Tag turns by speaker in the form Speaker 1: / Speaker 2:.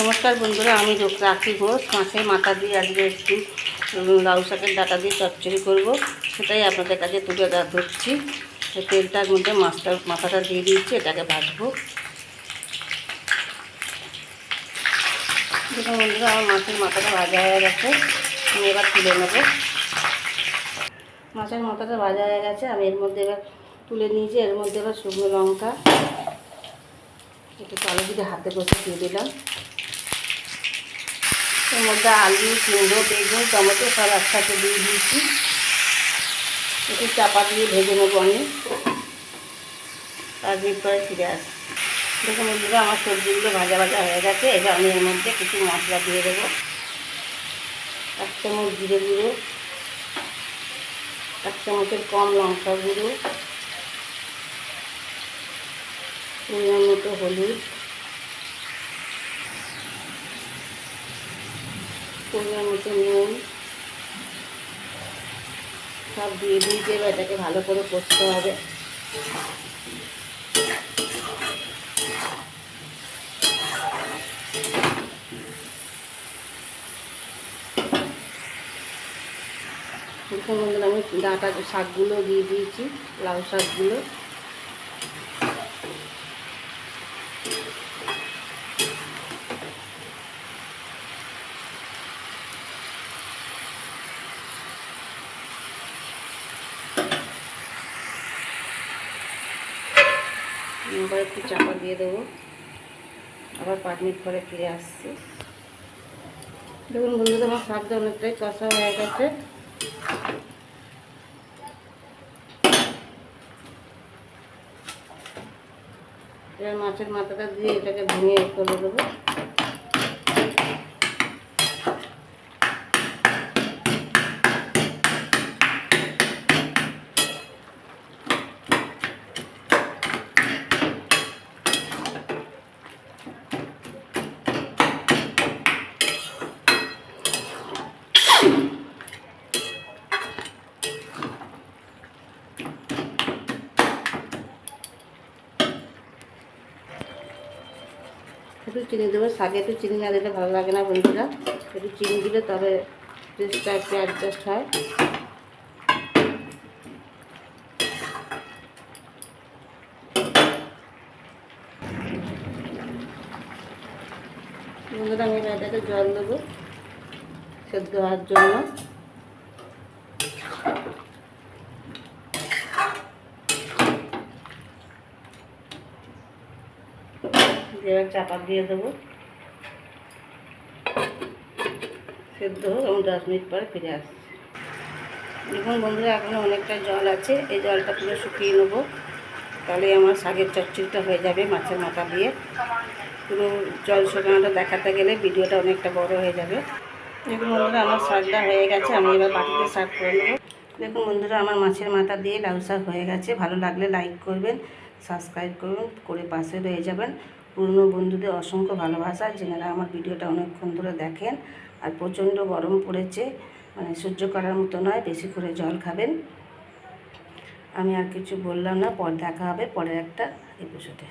Speaker 1: নমস্কার বন্ধুরা, আমি রাখি ঘোষ। মাছের মাথা দিয়ে আজকে একটু লাউ শাকের ডাটা দিয়ে চচ্চড়ি করব। সেটাই আপনাদের কাছে তুলে ধরছি। তেলটার মধ্যে মাছটা, মাথাটা দিয়ে দিচ্ছি এটাকে ভাজবো। দেখুন বন্ধুরা, আমার মাছের মাথাটা ভাজা হয়ে গেছে। আমি এবার তুলে নেব। মাছের মাথাটা ভাজা হয়ে গেছে, আমি এর মধ্যে এবার তুলে নিয়েছি। এর মধ্যে এবার শুকনো লঙ্কা, একটু কালো দিকে হাতে কষে দিয়ে দিলাম। এর মধ্যে আলু, কুমড়ো, বেগুন, টমেটো সব একসাথে দিয়ে দিয়েছি। একটু চাপা দিয়ে ভেজে নেব আমি। মিনিট পরে ফিরে আসি দেখুন বন্ধুরা, আমার সবজিগুলো ভাজা ভাজা হয়ে গেছে। এবার আমি এর মধ্যে কিছু মশলা দিয়ে দেবো। এক চামচ জিরে গুঁড়ো, এক চামচের কম লঙ্কা গুঁড়ো, পরিমাণ মতো হলুদ। পরিমাণ মতো নুন। সব দিয়ে দিয়েছে এবার এটাকে ভালো করে করতে হবে। আমি ডাটা শাকগুলো দিয়ে দিয়েছি, লাউ শাকগুলো। আবার একটু চাপা দিয়ে দেবো। আবার পাঁচ মিনিট পরে ফিরে আসছি। দেখুন বন্ধুদের আমার শাকটা অনেকটাই কষা হয়ে গেছে। এবার মাছের মাথাটা দিয়ে এটাকে ভেঙে করে দেবো। একটু চিনি দেবো, শাকে একটু চিনি না দিলে ভালো লাগে না বন্ধুরা। একটু চিনি দিলে তবে টেস্টটা একটু অ্যাডজাস্ট হয়। বন্ধুরা, আমি এটাকে জল দেবো সেদ্ধ হওয়ার জন্য। এবার চাপা দিয়ে দেবো। সেদ্ধ হোক এবং দশ মিনিট পরে ফিরে আসছি। দেখুন বন্ধুরা এখনও অনেকটা জল আছে। এই জলটা পুরো শুকিয়ে নেব। তাহলে আমার শাকের চচ্চড়িটা হয়ে যাবে মাছের মাথা দিয়ে। পুরো জল শুকানোটা দেখাতে গেলে ভিডিওটা অনেকটা বড় হয়ে যাবে। দেখুন বন্ধুরা, আমার শাকটা হয়ে গেছে। আমি এবার বাটিতে শাক করে নেব। দেখুন বন্ধুরা, আমার মাছের মাথা দিয়ে লাউ শাক হয়ে গেছে। ভালো লাগলে লাইক করবেন, সাবস্ক্রাইব করুন, করে পাশে রয়ে যাবেন। পুরনো বন্ধুদের অসংখ্য ভালোবাসা, যেনারা আমার ভিডিওটা অনেকক্ষণ ধরে দেখেন আর প্রচণ্ড গরম পড়েছে। মানে সহ্য করার মতো নয়, বেশি করে জল খাবেন। আমি আর কিছু বললাম না, পর দেখা হবে পরের একটা এপিসোডে